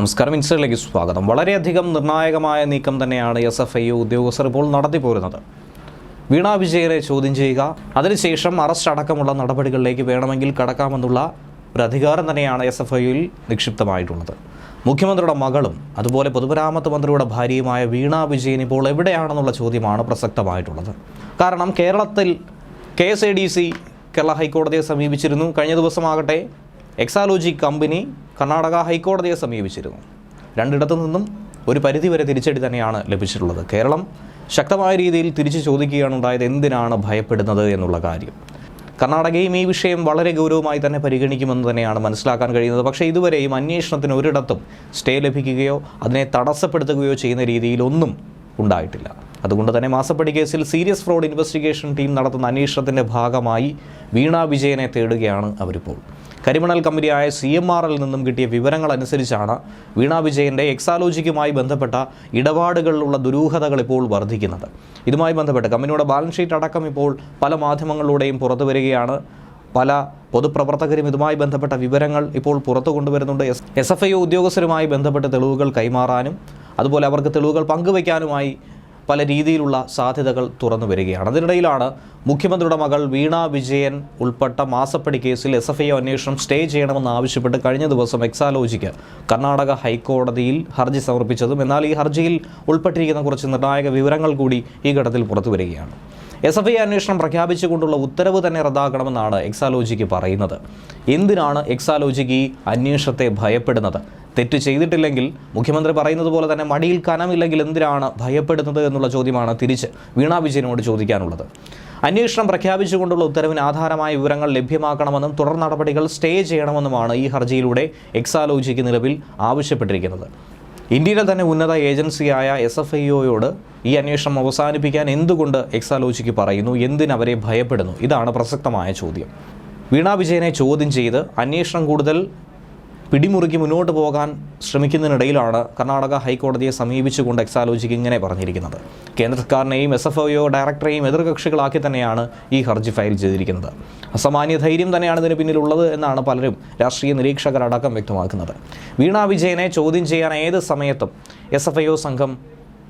നമസ്കാരം ഇൻസ്റ്റയിലേക്ക് സ്വാഗതം. വളരെയധികം നിർണായകമായ നീക്കം തന്നെയാണ് എസ് എഫ് ഐ ഉദ്യോഗസ്ഥർ ഇപ്പോൾ നടത്തിപ്പോരുന്നത്. വീണ വിജയനെ ചോദ്യം ചെയ്യുക അതിനുശേഷം അറസ്റ്റ് അടക്കമുള്ള നടപടികളിലേക്ക് വേണമെങ്കിൽ കടക്കാമെന്നുള്ള ഒരു അധികാരം തന്നെയാണ് എസ് എഫ് ഐയിൽ നിക്ഷിപ്തമായിട്ടുള്ളത്. മുഖ്യമന്ത്രിയുടെ മകളും അതുപോലെ പൊതുമരാമത്ത് മന്ത്രിയുടെ ഭാര്യയുമായ വീണ വിജയൻ ഇപ്പോൾ എവിടെയാണെന്നുള്ള ചോദ്യമാണ് പ്രസക്തമായിട്ടുള്ളത്. കാരണം കേരളത്തിൽ K S I D C Kerala ഹൈക്കോടതിയെ സമീപിച്ചിരുന്നു. കഴിഞ്ഞ ദിവസമാകട്ടെ എക്സാലോജി കമ്പനി കർണാടക ഹൈക്കോടതിയെ സമീപിച്ചിരുന്നു. രണ്ടിടത്തു നിന്നും ഒരു പരിധിവരെ തിരിച്ചടി തന്നെയാണ് ലഭിച്ചിട്ടുള്ളത്. കേരളം ശക്തമായ രീതിയിൽ തിരിച്ചു ചോദിക്കുകയാണ് ഉണ്ടായത് എന്തിനാണ് ഭയപ്പെടുന്നത് എന്നുള്ള കാര്യം. കർണാടകയും ഈ വിഷയം വളരെ ഗൗരവമായി തന്നെ പരിഗണിക്കുമെന്ന് തന്നെയാണ് മനസ്സിലാക്കാൻ കഴിയുന്നത്. പക്ഷേ ഇതുവരെയും അന്വേഷണത്തിന് ഒരിടത്തും സ്റ്റേ ലഭിക്കുകയോ അതിനെ തടസ്സപ്പെടുത്തുകയോ ചെയ്യുന്ന രീതിയിലൊന്നും ഉണ്ടായിട്ടില്ല. അതുകൊണ്ട് തന്നെ മാസപ്പടി കേസിൽ സീരിയസ് ഫ്രോഡ് ഇൻവെസ്റ്റിഗേഷൻ ടീം നടത്തുന്ന അന്വേഷണത്തിന്റെ ഭാഗമായി വീണാ വിജയനെ തേടുകയാണ് അവരിപ്പോൾ. കരിമണൽ കമ്പനിയായ സി എം ആറിൽ നിന്നും കിട്ടിയ വിവരങ്ങൾ അനുസരിച്ചാണ് വീണ വിജയന്റെ എക്സാലോജിക്കുമായി ബന്ധപ്പെട്ട ഇടപാടുകളിലുള്ള ദുരൂഹതകൾ ഇപ്പോൾ വർദ്ധിക്കുന്നത്. ഇതുമായി ബന്ധപ്പെട്ട് കമ്പനിയുടെ ബാലൻസ് ഷീറ്റ് അടക്കം ഇപ്പോൾ പല മാധ്യമങ്ങളിലൂടെയും പുറത്തു വരികയാണ്. പല പൊതുപ്രവർത്തകരും ഇതുമായി ബന്ധപ്പെട്ട വിവരങ്ങൾ ഇപ്പോൾ പുറത്തു കൊണ്ടുവരുന്നുണ്ട്. എസ് എഫ് ഐ ഉദ്യോഗസ്ഥരുമായി ബന്ധപ്പെട്ട് തെളിവുകൾ കൈമാറാനും അതുപോലെ അവർക്ക് തെളിവുകൾ പങ്കുവയ്ക്കാനുമായി പല രീതിയിലുള്ള സാധ്യതകൾ തുറന്നു വരികയാണ്. അതിനിടയിലാണ് മുഖ്യമന്ത്രിയുടെ മകൾ വീണ വിജയൻ ഉൾപ്പെട്ട മാസപ്പടി കേസിൽ എസ് എഫ് ഐ അന്വേഷണം സ്റ്റേ ചെയ്യണമെന്ന് ആവശ്യപ്പെട്ട് കഴിഞ്ഞ ദിവസം എക്സാലോജിക്ക് കർണാടക ഹൈക്കോടതിയിൽ ഹർജി സമർപ്പിച്ചതും എന്നാൽ ഈ ഹർജിയിൽ ഉൾപ്പെട്ടിരിക്കുന്ന കുറച്ച് നിർണായക വിവരങ്ങൾ കൂടി ഈ ഘട്ടത്തിൽ പുറത്തു വരികയാണ്. എസ് എഫ് ഐ അന്വേഷണം പ്രഖ്യാപിച്ചുകൊണ്ടുള്ള ഉത്തരവ് തന്നെ റദ്ദാക്കണമെന്നാണ് എക്സാലോജിക്ക് പറയുന്നത്. എന്തിനാണ് എക്സാലോജിക്ക് ഈ അന്വേഷണത്തെ ഭയപ്പെടുന്നത്? തെറ്റ് ചെയ്തിട്ടില്ലെങ്കിൽ മുഖ്യമന്ത്രി പറയുന്നത് പോലെ തന്നെ മടിയിൽ കനമില്ലെങ്കിൽ എന്തിനാണ് ഭയപ്പെടുന്നത് എന്നുള്ള ചോദ്യമാണ് തിരിച്ച് വീണ വിജയനോട് ചോദിക്കാനുള്ളത്. അന്വേഷണം പ്രഖ്യാപിച്ചുകൊണ്ടുള്ള ഉത്തരവിന് ആധാരമായ വിവരങ്ങൾ ലഭ്യമാക്കണമെന്നും തുടർ നടപടികൾ സ്റ്റേ ചെയ്യണമെന്നുമാണ് ഈ ഹർജിയിലൂടെ എക്സാലോജിക്ക് നിലവിൽ ആവശ്യപ്പെട്ടിരിക്കുന്നത്. ഇന്ത്യയിലെ തന്നെ ഉന്നത ഏജൻസിയായ എസ് എഫ് ഐ ഒയോട് ഈ അന്വേഷണം അവസാനിപ്പിക്കാൻ എന്തുകൊണ്ട് എക്സാലോജിക്ക് പറയുന്നു? എന്തിനവരെ ഭയപ്പെടുന്നു? ഇതാണ് പ്രസക്തമായ ചോദ്യം. വീണ വിജയനെ ചോദ്യം ചെയ്ത് അന്വേഷണം കൂടുതൽ പിടിമുറുക്കി മുന്നോട്ട് പോകാൻ ശ്രമിക്കുന്നതിനിടയിലാണ് കർണാടക ഹൈക്കോടതിയെ സമീപിച്ചുകൊണ്ട് എക്സാലോജിക്ക് ഇങ്ങനെ പറഞ്ഞിരിക്കുന്നത്. കേന്ദ്ര സർക്കാരിനെയും എസ് എഫ് ഒയോ ഡയറക്ടറെയും എതിർകക്ഷികളാക്കി തന്നെയാണ് ഈ ഹർജി ഫയൽ ചെയ്തിരിക്കുന്നത്. അസാമാന്യ ധൈര്യം തന്നെയാണ് ഇതിന് പിന്നിലുള്ളത് എന്നാണ് പലരും രാഷ്ട്രീയ നിരീക്ഷകരടക്കം വ്യക്തമാക്കുന്നത്. വീണാ വിജയനെ ചോദ്യം ചെയ്യാൻ ഏത് സമയത്തും എസ് എഫ് ഐ ഒ സംഘം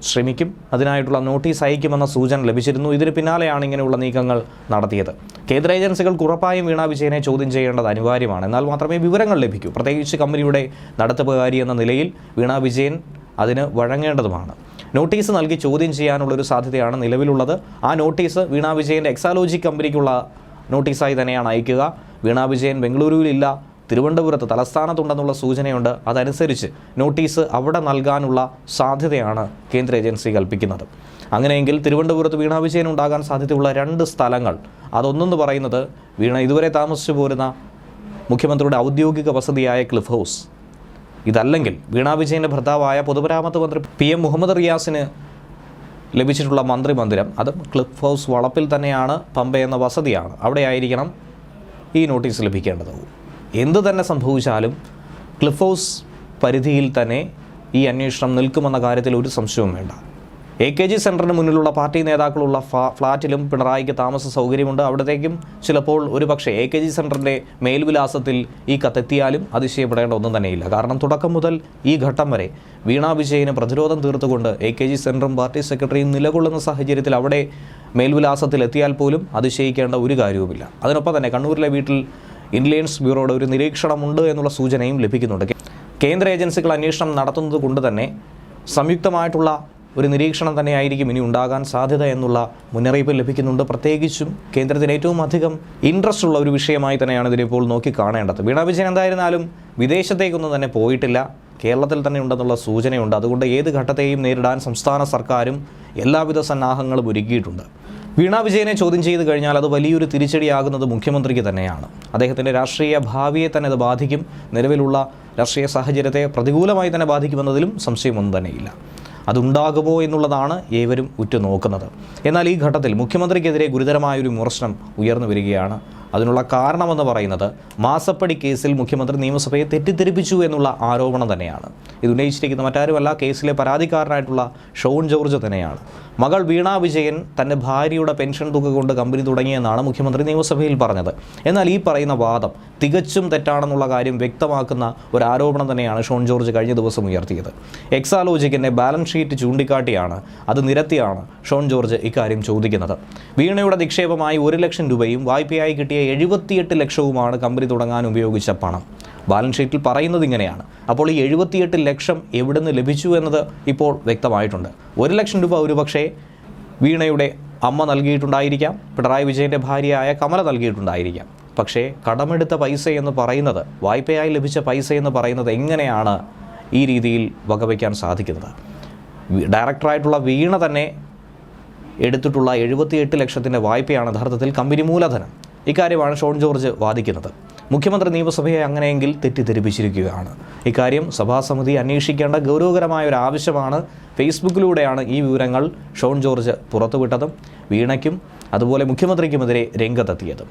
ശ്രമിക്കും. അതിനായിട്ടുള്ള നോട്ടീസ് അയക്കുമെന്ന സൂചന ലഭിച്ചിരുന്നു. ഇതിന് പിന്നാലെയാണ് ഇങ്ങനെയുള്ള നീക്കങ്ങൾ നടത്തിയത്. കേന്ദ്ര ഏജൻസികൾക്ക് ഉറപ്പായും വീണ വിജയനെ ചോദ്യം ചെയ്യേണ്ടത് അനിവാര്യമാണ്. എന്നാൽ മാത്രമേ വിവരങ്ങൾ ലഭിക്കൂ. പ്രത്യേകിച്ച് കമ്പനിയുടെ നടത്തിപ്പുകാരി എന്ന നിലയിൽ വീണ വിജയൻ അതിന് വഴങ്ങേണ്ടതുമാണ്. നോട്ടീസ് നൽകി ചോദ്യം ചെയ്യാനുള്ളൊരു സാധ്യതയാണ് നിലവിലുള്ളത്. ആ നോട്ടീസ് വീണ വിജയന്റെ എക്സാലോജി കമ്പനിക്കുള്ള നോട്ടീസായി തന്നെയാണ് അയക്കുക. വീണ വിജയൻ ബംഗളൂരുവിലില്ല. തിരുവനന്തപുരത്ത് തലസ്ഥാനത്തുണ്ടെന്നുള്ള സൂചനയുണ്ട്. അതനുസരിച്ച് നോട്ടീസ് അവിടെ നൽകാനുള്ള സാധ്യതയാണ് കേന്ദ്ര ഏജൻസി കൽപ്പിക്കുന്നത്. അങ്ങനെയെങ്കിൽ തിരുവനന്തപുരത്ത് വീണ ഉണ്ടാകാൻ സാധ്യതയുള്ള രണ്ട് സ്ഥലങ്ങൾ. അതൊന്നെന്ന് പറയുന്നത് വീണ ഇതുവരെ താമസിച്ചു പോരുന്ന മുഖ്യമന്ത്രിയുടെ ഔദ്യോഗിക വസതിയായ ക്ലിഫ് ഹൗസ്. ഇതല്ലെങ്കിൽ വീണാ വിജയന്റെ ഭർത്താവായ പൊതുമരാമത്ത് മന്ത്രി പി എം മുഹമ്മദ് റിയാസിന് ലഭിച്ചിട്ടുള്ള മന്ത്രിമന്ദിരം അതും ക്ലിഫ് ഹൗസ് വളപ്പിൽ തന്നെയാണ് പമ്പ എന്ന വസതിയാണ്. അവിടെയായിരിക്കണം ഈ നോട്ടീസ് ലഭിക്കേണ്ടത്. എന്ത് തന്നെ സംഭവിച്ചാലും ക്ലിഫ് ഹൗസ് പരിധിയിൽ തന്നെ ഈ അന്വേഷണം നിൽക്കുമെന്ന കാര്യത്തിൽ ഒരു സംശയവും വേണ്ട. എ കെ ജി സെന്ററിന് മുന്നിലുള്ള പാർട്ടി നേതാക്കളുള്ള ഫാ- ഫ്ലാറ്റിലും പിണറായിക്ക് താമസ സൗകര്യമുണ്ട്. അവിടത്തേക്കും ചിലപ്പോൾ ഒരു പക്ഷേ എ കെ ജി സെന്ററിന്റെ മേൽവിലാസത്തിൽ ഈ കത്തെത്തിയാലും അതിശയപ്പെടേണ്ട ഒന്നും തന്നെയില്ല. കാരണം തുടക്കം മുതൽ ഈ ഘട്ടം വരെ വീണ വിജയന് പ്രതിരോധം തീർത്തുകൊണ്ട് എ കെ ജി സെന്ററും പാർട്ടി സെക്രട്ടറിയും നിലകൊള്ളുന്ന സാഹചര്യത്തിൽ അവിടെ മേൽവിലാസത്തിൽ എത്തിയാൽ പോലും അതിശയിക്കേണ്ട ഒരു കാര്യവുമില്ല. അതിനൊപ്പം തന്നെ കണ്ണൂരിലെ വീട്ടിൽ ഇന്റലിജൻസ് ബ്യൂറോയുടെ ഒരു നിരീക്ഷണമുണ്ട് എന്നുള്ള സൂചനയും ലഭിക്കുന്നുണ്ട്. കേന്ദ്ര ഏജൻസികൾ അന്വേഷണം നടത്തുന്നത് കൊണ്ട് തന്നെ സംയുക്തമായിട്ടുള്ള ഒരു നിരീക്ഷണം തന്നെയായിരിക്കും ഇനി ഉണ്ടാകാൻ സാധ്യത എന്നുള്ള മുന്നറിയിപ്പ് ലഭിക്കുന്നുണ്ട്. പ്രത്യേകിച്ചും കേന്ദ്രത്തിന് ഏറ്റവും അധികം ഇൻട്രസ്റ്റ് ഉള്ള ഒരു വിഷയമായി തന്നെയാണ് ഇതിനിപ്പോൾ നോക്കി കാണേണ്ടത്. വീണ വിജയൻ എന്തായിരുന്നാലും വിദേശത്തേക്കൊന്നും തന്നെ പോയിട്ടില്ല. കേരളത്തിൽ തന്നെ ഉണ്ടെന്നുള്ള സൂചനയുണ്ട്. അതുകൊണ്ട് ഏത് ഘട്ടത്തെയും നേരിടാൻ സംസ്ഥാന സർക്കാരും എല്ലാവിധ സന്നാഹങ്ങളും ഒരുക്കിയിട്ടുണ്ട്. വീണ വിജയനെ ചോദ്യം ചെയ്ത് കഴിഞ്ഞാൽ അത് വലിയൊരു തിരിച്ചടിയാകുന്നത് മുഖ്യമന്ത്രിക്ക് തന്നെയാണ്. അദ്ദേഹത്തിന്റെ രാഷ്ട്രീയ ഭാവിയെ തന്നെ അത് ബാധിക്കും. നിലവിലുള്ള രാഷ്ട്രീയ സാഹചര്യത്തെ പ്രതികൂലമായി തന്നെ ബാധിക്കുമെന്നതിലും സംശയമൊന്നും തന്നെയില്ല. അതുണ്ടാകുമോ എന്നുള്ളതാണ് ഏവരും ഉറ്റുനോക്കുന്നത്. എന്നാൽ ഈ ഘട്ടത്തിൽ മുഖ്യമന്ത്രിക്കെതിരെ ഗുരുതരമായൊരു വിമർശനം ഉയർന്നു വരികയാണ് അതിനുള്ള കാരണമെന്ന് പറയുന്നത് മാസപ്പടി കേസിൽ മുഖ്യമന്ത്രി നിയമസഭയെ തെറ്റിദ്ധരിപ്പിച്ചു എന്നുള്ള ആരോപണം തന്നെയാണ്. ഇത് ഉന്നയിച്ചിരിക്കുന്ന മറ്റാരുമല്ല കേസിലെ പരാതിക്കാരനായിട്ടുള്ള ഷോൺ ജോർജ് തന്നെയാണ്. മകൾ വീണ വിജയൻ തന്റെ ഭാര്യയുടെ പെൻഷൻ തുക കൊണ്ട് കമ്പനി തുടങ്ങിയെന്നാണ് മുഖ്യമന്ത്രി നിയമസഭയിൽ പറഞ്ഞത്. എന്നാൽ ഈ പറയുന്ന വാദം തികച്ചും തെറ്റാണെന്നുള്ള കാര്യം വ്യക്തമാക്കുന്ന ഒരു ആരോപണം തന്നെയാണ് ഷോൺ ജോർജ് കഴിഞ്ഞ ദിവസം ഉയർത്തിയത്. എക്സാലോജിക്കിന്റെ ബാലൻസ് ഷീറ്റ് ചൂണ്ടിക്കാട്ടിയാണ് അത് നിരത്തിയാണ് ഷോൺ ജോർജ് ഇക്കാര്യം ചോദിക്കുന്നത്. വീണയുടെ നിക്ഷേപമായി ഒരു ലക്ഷം രൂപയും വായ്പയായി കിട്ടിയ എഴുപത്തിയെട്ട് ലക്ഷവുമാണ് കമ്പനി തുടങ്ങാൻ ഉപയോഗിച്ച പണം. ബാലൻസ് ഷീറ്റിൽ പറയുന്നത് ഇങ്ങനെയാണ്. അപ്പോൾ ഈ എഴുപത്തിയെട്ട് ലക്ഷം എവിടെ നിന്ന് ലഭിച്ചു എന്നത് ഇപ്പോൾ വ്യക്തമായിട്ടുണ്ട്. ഒരു ലക്ഷം രൂപ ഒരു പക്ഷേ വീണയുടെ അമ്മ നൽകിയിട്ടുണ്ടായിരിക്കാം. പിണറായി വിജയന്റെ ഭാര്യയായ കമല നൽകിയിട്ടുണ്ടായിരിക്കാം. പക്ഷേ കടമെടുത്ത പൈസ എന്ന് പറയുന്നത് വായ്പയായി ലഭിച്ച പൈസ എന്ന് പറയുന്നത് എങ്ങനെയാണ് ഈ രീതിയിൽ വകവയ്ക്കാൻ സാധിക്കുന്നത്? ഡയറക്ടറായിട്ടുള്ള വീണ തന്നെ എടുത്തിട്ടുള്ള എഴുപത്തിയെട്ട് ലക്ഷത്തിന്റെ വായ്പയാണ് യഥാർത്ഥത്തിൽ കമ്പനി മൂലധനം. ഇക്കാര്യമാണ് ഷോൺ ജോർജ് വാദിക്കുന്നത്. മുഖ്യമന്ത്രി നിയമസഭയെ അങ്ങനെയെങ്കിൽ തെറ്റിദ്ധരിപ്പിച്ചിരിക്കുകയാണ്. ഇക്കാര്യം സഭാസമിതി അന്വേഷിക്കേണ്ട ഗൗരവകരമായ ഒരു ആവശ്യമാണ്. ഫേസ്ബുക്കിലൂടെയാണ് ഈ വിവരങ്ങൾ ഷോൺ ജോർജ് പുറത്തുവിട്ടതും. വീണയ്ക്കും അതുപോലെ മുഖ്യമന്ത്രിക്കുമെതിരെ രംഗത്തെത്തിയത്.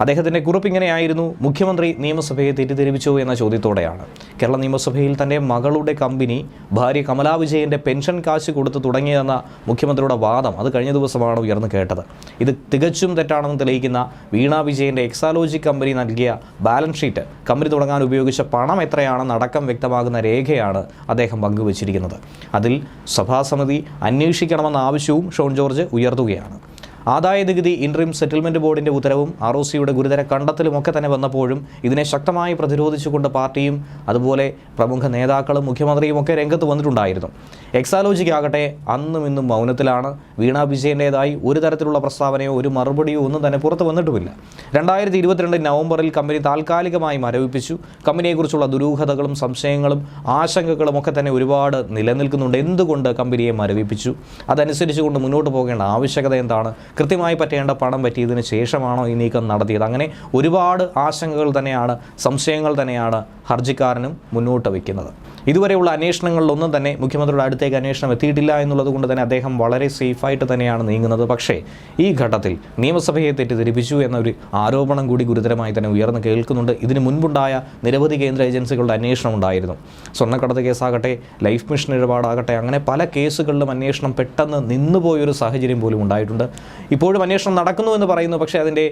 അദ്ദേഹത്തിന്റെ കുറിപ്പ് ഇങ്ങനെയായിരുന്നു മുഖ്യമന്ത്രി നിയമസഭയെ തെറ്റിദ്ധരിപ്പിച്ചു എന്ന ചോദ്യത്തോടെയാണ്. കേരള നിയമസഭയിൽ തന്റെ മകളുടെ കമ്പനി ഭാര്യ കമലാ വിജയന്റെ പെൻഷൻ കാശ് കൊടുത്ത് തുടങ്ങിയെന്ന മുഖ്യമന്ത്രിയുടെ വാദം അത് കഴിഞ്ഞ ദിവസമാണ് ഉയർന്നു കേട്ടത്. ഇത് തികച്ചും തെറ്റാണെന്ന് തെളിയിക്കുന്ന വീണ വിജയന്റെ എക്സാലോജി കമ്പനി നൽകിയ ബാലൻസ് ഷീറ്റ് കമ്പനി തുടങ്ങാൻ ഉപയോഗിച്ച പണം എത്രയാണെന്ന് അടക്കം വ്യക്തമാകുന്ന രേഖയാണ് അദ്ദേഹം പങ്കുവച്ചിരിക്കുന്നത്. അതിൽ സഭാസമിതി അന്വേഷിക്കണമെന്ന ആവശ്യവും ഷോൺ ജോർജ് ഉയർത്തുകയാണ്. ആദായ നികുതി ഇൻട്രീം സെറ്റിൽമെന്റ് ബോർഡിന്റെ ഉത്തരവും ആർ ഒ സിയുടെ ഗുരുതര കണ്ടെത്തലും ഒക്കെ തന്നെ വന്നപ്പോഴും ഇതിനെ ശക്തമായി പ്രതിരോധിച്ചുകൊണ്ട് പാർട്ടിയും അതുപോലെ പ്രമുഖ നേതാക്കളും മുഖ്യമന്ത്രിയും ഒക്കെ രംഗത്ത് വന്നിട്ടുണ്ടായിരുന്നു. എക്സാലോജിക്കാകട്ടെ അന്നും ഇന്നും മൗനത്തിലാണ്. വീണ വിജയന്റേതായി ഒരു തരത്തിലുള്ള പ്രസ്താവനയോ ഒരു മറുപടിയോ ഒന്നും തന്നെ പുറത്തു വന്നിട്ടുമില്ല. രണ്ടായിരത്തി ഇരുപത്തിരണ്ട് നവംബറിൽ കമ്പനി താൽക്കാലികമായി മരവിപ്പിച്ചു. കമ്പനിയെക്കുറിച്ചുള്ള ദുരൂഹതകളും സംശയങ്ങളും ആശങ്കകളും ഒക്കെ തന്നെ ഒരുപാട് നിലനിൽക്കുന്നുണ്ട്. എന്തുകൊണ്ട് കമ്പനിയെ മരവിപ്പിച്ചു? അതനുസരിച്ചുകൊണ്ട് മുന്നോട്ട് പോകേണ്ട ആവശ്യകത എന്താണ്? കൃത്യമായി പറ്റേണ്ട പണം പറ്റിയതിന് ശേഷമാണോ ഈ നീക്കം നടത്തിയത്? അങ്ങനെ ഒരുപാട് ആശങ്കകൾ തന്നെയാണ് സംശയങ്ങൾ തന്നെയാണ് ഹർജിക്കാരനും മുന്നോട്ട് വയ്ക്കുന്നത്. ഇതുവരെയുള്ള അന്വേഷണങ്ങളിലൊന്നും തന്നെ മുഖ്യമന്ത്രിയുടെ അടുത്തേക്ക് അന്വേഷണം എത്തിയിട്ടില്ല എന്നുള്ളത് കൊണ്ട് തന്നെ അദ്ദേഹം വളരെ സേഫായിട്ട് തന്നെയാണ് നീങ്ങുന്നത്. പക്ഷേ ഈ ഘട്ടത്തിൽ നിയമസഭയെ തെറ്റിദ്ധരിപ്പിച്ചു എന്നൊരു ആരോപണം കൂടി ഗുരുതരമായി തന്നെ ഉയർന്നു കേൾക്കുന്നുണ്ട്. ഇതിന് മുൻപുണ്ടായ നിരവധി കേന്ദ്ര ഏജൻസികളുടെ അന്വേഷണം ഉണ്ടായിരുന്നു. സ്വർണക്കടത്ത് കേസാകട്ടെ ലൈഫ് മിഷൻ ഇടപാടാകട്ടെ അങ്ങനെ പല കേസുകളിലും അന്വേഷണം പെട്ടെന്ന് നിന്നുപോയൊരു സാഹചര്യം പോലും ഉണ്ടായിട്ടുണ്ട്. ഇപ്പോഴും അന്വേഷണം നടക്കുന്നു എന്ന് പറയുന്നു. പക്ഷേ അതിന്റെ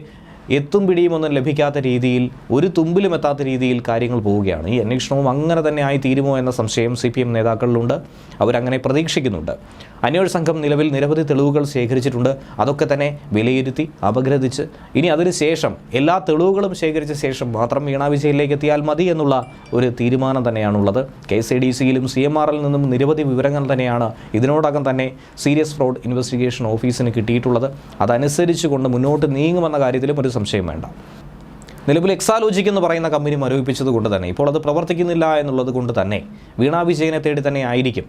എത്തും പിടിയും ഒന്നും ലഭിക്കാത്ത രീതിയിൽ ഒരു തുമ്പിലും എത്താത്ത രീതിയിൽ കാര്യങ്ങൾ പോവുകയാണ്. ഈ അന്വേഷണവും അങ്ങനെ തന്നെ ആയി തീരുമോ എന്ന സംശയം സി പി എം നേതാക്കളിലുണ്ട്. അവരങ്ങനെ പ്രതീക്ഷിക്കുന്നുണ്ട്. അന്വേഷണ സംഘം നിലവിൽ നിരവധി തെളിവുകൾ ശേഖരിച്ചിട്ടുണ്ട്. അതൊക്കെ തന്നെ വിലയിരുത്തി അപഗ്രഥിച്ച് ഇനി അതിനുശേഷം എല്ലാ തെളിവുകളും ശേഖരിച്ച ശേഷം മാത്രം വീണാ വിജയിലേക്ക് എത്തിയാൽ മതി എന്നുള്ള ഒരു തീരുമാനം തന്നെയാണുള്ളത്. കെ എസ് ഐ ഡി സിയിലും സി എം ആറിൽ നിന്നും നിരവധി വിവരങ്ങൾ തന്നെയാണ് ഇതിനോടകം തന്നെ സീരിയസ് ഫ്രോഡ് ഇൻവെസ്റ്റിഗേഷൻ ഓഫീസിന് കിട്ടിയിട്ടുള്ളത്. അതനുസരിച്ച് കൊണ്ട് മുന്നോട്ട് നീങ്ങുമെന്ന കാര്യത്തിലും ഒരു സംശയം വേണ്ട. നിലവിൽ എക്സാലോജിക് എന്ന് പറയുന്ന കമ്പനി മരവിപ്പിച്ചത് കൊണ്ട് തന്നെ ഇപ്പോൾ അത് പ്രവർത്തിക്കുന്നില്ല എന്നുള്ളത് കൊണ്ട് തന്നെ വീണാ വിജയനെ തേടി തന്നെ ആയിരിക്കും.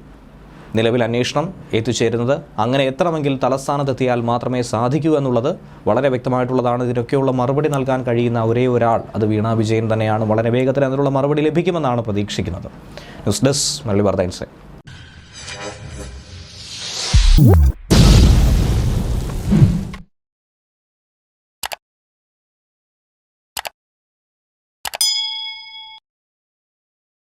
നിലവിൽ അന്വേഷണം എത്തിച്ചേരുന്നത് അങ്ങനെ എത്രമെങ്കിൽ തലസ്ഥാനത്തെത്തിയാൽ മാത്രമേ സാധിക്കൂ എന്നുള്ളത് വളരെ വ്യക്തമായിട്ടുള്ളതാണ്. ഇതിനൊക്കെയുള്ള മറുപടി നൽകാൻ കഴിയുന്ന ഒരേ ഒരാൾ അത് വീണാ വിജയൻ തന്നെയാണ്. വളരെ വേഗത്തിൽ അതിനുള്ള മറുപടി ലഭിക്കുമെന്നാണ് പ്രതീക്ഷിക്കുന്നത്. ന്യൂസ് ഡെസ്ക് മല്ലി ഇൻസൈറ്റ്